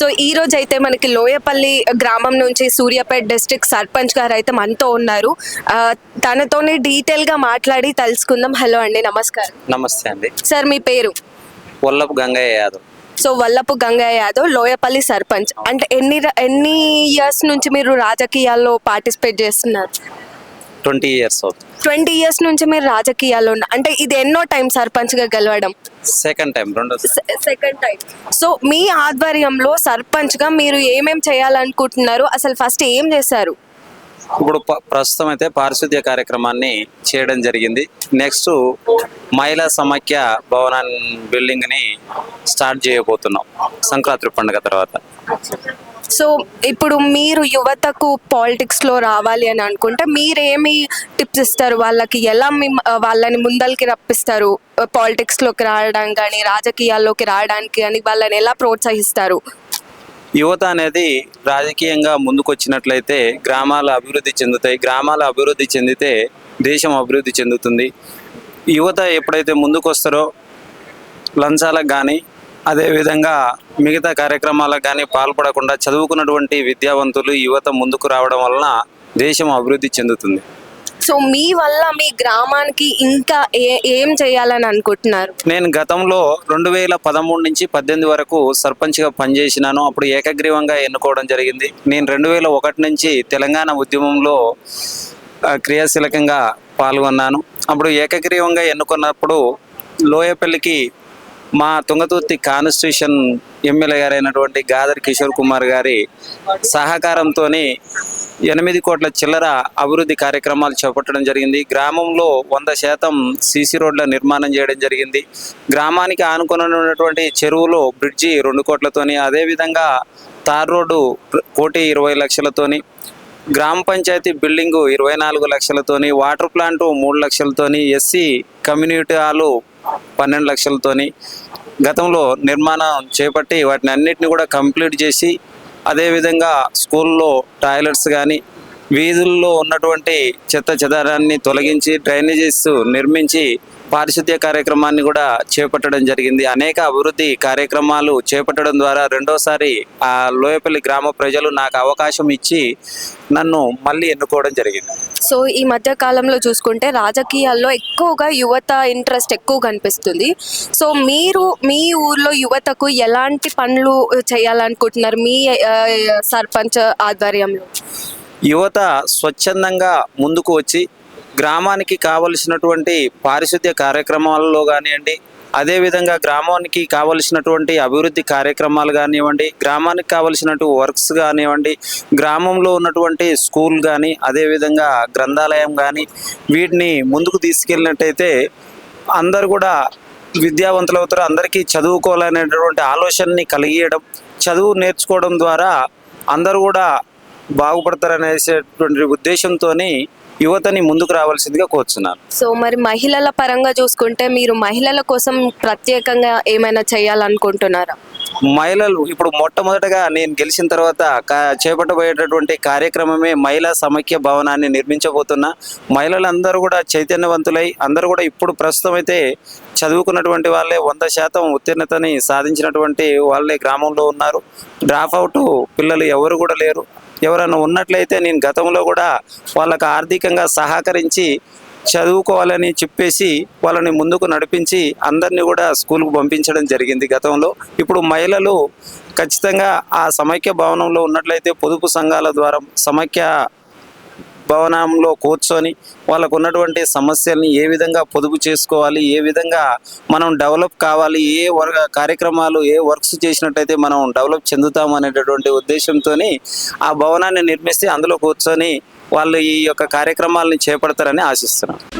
So ఈ రోజు అయితే మనకి లోయపల్లి గ్రామం నుంచి సూర్యాపేట డిస్ట్రిక్ట్ సర్పంచ్ గారు అయితే మనతో ఉన్నారు. తనతోనే డీటెయిల్గా మాట్లాడి తెలుసుకుందాం. హలో అండి నమస్కారం. నమస్తే అండి. సార్ మీ పేరు? వల్లభ గంగయ్య యాదవ్. సో వల్లపు గంగయ్య యాదవ్ లోయపల్లి సర్పంచ్. అంటే ఎన్ని ఎన్ని ఇయర్స్ నుంచి మీరు రాజకీయాల్లో పార్టిసిపేట్ చేస్తున్నారు? ట్వంటీ ఇయర్స్ అవుతుంది. ట్వంటీ ఇయర్స్ నుంచి మీరు రాజకీయాల్లో ఉన్న అంటే ఇది ఎన్నో టైం సర్పంచ్గా గెలవడం? సెకండ్ టైం రెండో సెకండ్ టైం. సో మీ ఆధ్వర్యంలో సర్పంచ్గా మీరు ఏమేం చేయాలనుకుంటున్నారు? అసలు ఫస్ట్ ఏం చేశారు? ఇప్పుడు ప్రస్తుతం అయితే పారిశుద్ధ్య కార్యక్రమాన్ని చేయడం జరిగింది. నెక్స్ట్ మహిళా సమాఖ్య భవనాన్ని బిల్డింగ్ని స్టార్ట్ చేయబోతున్నాం. సంక్రాంతి పండుగ తర్వాత. సో ఇప్పుడు మీరు యువతకు పాలిటిక్స్లో రావాలి అని అనుకుంటే మీరేమి టిప్స్ ఇస్తారు? వాళ్ళకి ఎలా మీ వాళ్ళని ముందలకి రప్పిస్తారు? పాలిటిక్స్లోకి రావడానికి కానీ రాజకీయాల్లోకి రావడానికి కానీ వాళ్ళని ఎలా ప్రోత్సహిస్తారు? యువత అనేది రాజకీయంగా ముందుకొచ్చినట్లయితే గ్రామాలు అభివృద్ధి చెందుతాయి. గ్రామాలు అభివృద్ధి చెందితే దేశం అభివృద్ధి చెందుతుంది. యువత ఎప్పుడైతే ముందుకొస్తారో లంచాలకు కానీ అదేవిధంగా మిగతా కార్యక్రమాలకు కానీ పాల్పడకుండా చదువుకున్నటువంటి విద్యావంతులు యువత ముందుకు రావడం వలన దేశం అభివృద్ధి చెందుతుంది. సో మీ వల్ల మీ గ్రామానికి ఇంకా ఏ చేయాలని అనుకుంటున్నారు? నేను గతంలో రెండు వేల పదమూడు నుంచి పద్దెనిమిది వరకు సర్పంచ్గా పనిచేసినాను. అప్పుడు ఏకగ్రీవంగా ఎన్నుకోవడం జరిగింది. నేను రెండు వేల ఒకటి నుంచి తెలంగాణ ఉద్యమంలో క్రియాశీలకంగా పాల్గొన్నాను. అప్పుడు ఏకగ్రీవంగా ఎన్నుకున్నప్పుడు లోయపల్లికి మా తుంగతుర్తి కాన్స్టిట్యూషన్ ఎమ్మెల్యే గారైనటువంటి గాదర్ కిషోర్ కుమార్ గారి సహకారంతో ఎనిమిది కోట్ల చిల్లర అభివృద్ధి కార్యక్రమాలు చేపట్టడం జరిగింది. గ్రామంలో వంద శాతం సీసీ రోడ్ల నిర్మాణం చేయడం జరిగింది. గ్రామానికి ఆనుకొని ఉన్నటువంటి చెరువులో బ్రిడ్జి రెండు కోట్లతోని అదేవిధంగా తార్ రోడ్డు కోటి ఇరవై లక్షలతోని గ్రామ పంచాయతీ బిల్డింగు ఇరవై నాలుగు లక్షలతోని వాటర్ ప్లాంట్ మూడు లక్షలతోని ఎస్సీ కమ్యూనిటీ హాలు పన్నెండు లక్షలతోని గతంలో నిర్మాణం చేపట్టి వాటిని అన్నిటిని కూడా కంప్లీట్ చేసి అదేవిధంగా స్కూల్లో టాయిలెట్స్ కానీ వీధుల్లో ఉన్నటువంటి చెత్త చెదారాన్ని తొలగించి డ్రైనేజెస్ నిర్మించి పారిశుద్ధ్య కార్యక్రమాన్ని కూడా చేపట్టడం జరిగింది. అనేక అభివృద్ధి కార్యక్రమాలు చేపట్టడం ద్వారా రెండోసారి ఆ లోయపల్లి గ్రామ ప్రజలు నాకు అవకాశం ఇచ్చి నన్ను మళ్ళీ ఎన్నుకోవడం జరిగింది. సో ఈ మధ్య కాలంలో చూసుకుంటే రాజకీయాల్లో ఎక్కువగా యువత ఇంట్రెస్ట్ ఎక్కువ కనిపిస్తుంది. సో మీరు మీ ఊర్లో యువతకు ఎలాంటి పనులు చేయాలనుకుంటున్నారు? మీ సర్పంచ్ ఆధ్వర్యంలో? యువత స్వచ్ఛందంగా ముందుకు వచ్చి గ్రామానికి కావలసినటువంటి పారిశుద్ధ్య కార్యక్రమాలలో కానివ్వండి అదేవిధంగా గ్రామానికి కావలసినటువంటి అభివృద్ధి కార్యక్రమాలు కానివ్వండి గ్రామానికి కావలసినటువంటి వర్క్స్ కానివ్వండి గ్రామంలో ఉన్నటువంటి స్కూల్ కానీ అదేవిధంగా గ్రంథాలయం కానీ వీటిని ముందుకు తీసుకెళ్ళినట్టయితే అందరు కూడా విద్యావంతులు అవుతారు అందరికీ చదువుకోవాలనేటువంటి ఆలోచనని కలిగియడం చదువు నేర్చుకోవడం ద్వారా అందరూ కూడా బాగుపడతారనేటువంటి ఉద్దేశంతో యువతని ముందుకు రావాల్సిందిగా కోరుచున్నాను. సో మరి మహిళల పరంగా చూసుకుంటే మీరు మహిళల కోసం ప్రత్యేకంగా ఏమైనా చేయాలనుకుంటున్నారా? మహిళలు ఇప్పుడు మొట్టమొదటగా నేను గెలిచిన తర్వాత చేపట్టబోయేటటువంటి కార్యక్రమమే మహిళా సమైక్య భవనాన్ని నిర్మించబోతున్నా. మహిళలందరూ కూడా చైతన్యవంతులై అందరూ కూడా ఇప్పుడు ప్రస్తుతం అయితే చదువుకున్నటువంటి వాళ్ళే వంద శాతం ఉత్తీర్ణతని సాధించినటువంటి వాళ్ళే గ్రామంలో ఉన్నారు. డ్రాప్ అవుట్ పిల్లలు ఎవరు కూడా లేరు. ఎవరైనా ఉన్నట్లయితే నేను గతంలో కూడా వాళ్ళకు ఆర్థికంగా సహకరించి చదువుకోవాలని చెప్పేసి వాళ్ళని ముందుకు నడిపించి అందరినీ కూడా స్కూల్కు పంపించడం జరిగింది గతంలో. ఇప్పుడు మహిళలు ఖచ్చితంగా ఆ సమైక్య భవనంలో ఉన్నట్లయితే పొదుపు సంఘాల ద్వారా సమైక్య భవనంలో కూర్చొని వాళ్ళకు ఉన్నటువంటి సమస్యల్ని ఏ విధంగా పొదుపు చేసుకోవాలి ఏ విధంగా మనం డెవలప్ కావాలి ఏ వర్గ కార్యక్రమాలు ఏ వర్క్స్ చేసినట్టయితే మనం డెవలప్ చెందుతాం అనేటటువంటి ఉద్దేశంతో ఆ భవనాన్ని నిర్మిస్తే అందులో కూర్చొని వాళ్ళు ఈ యొక్క కార్యక్రమాలని చేపడతారని ఆశిస్తున్నాను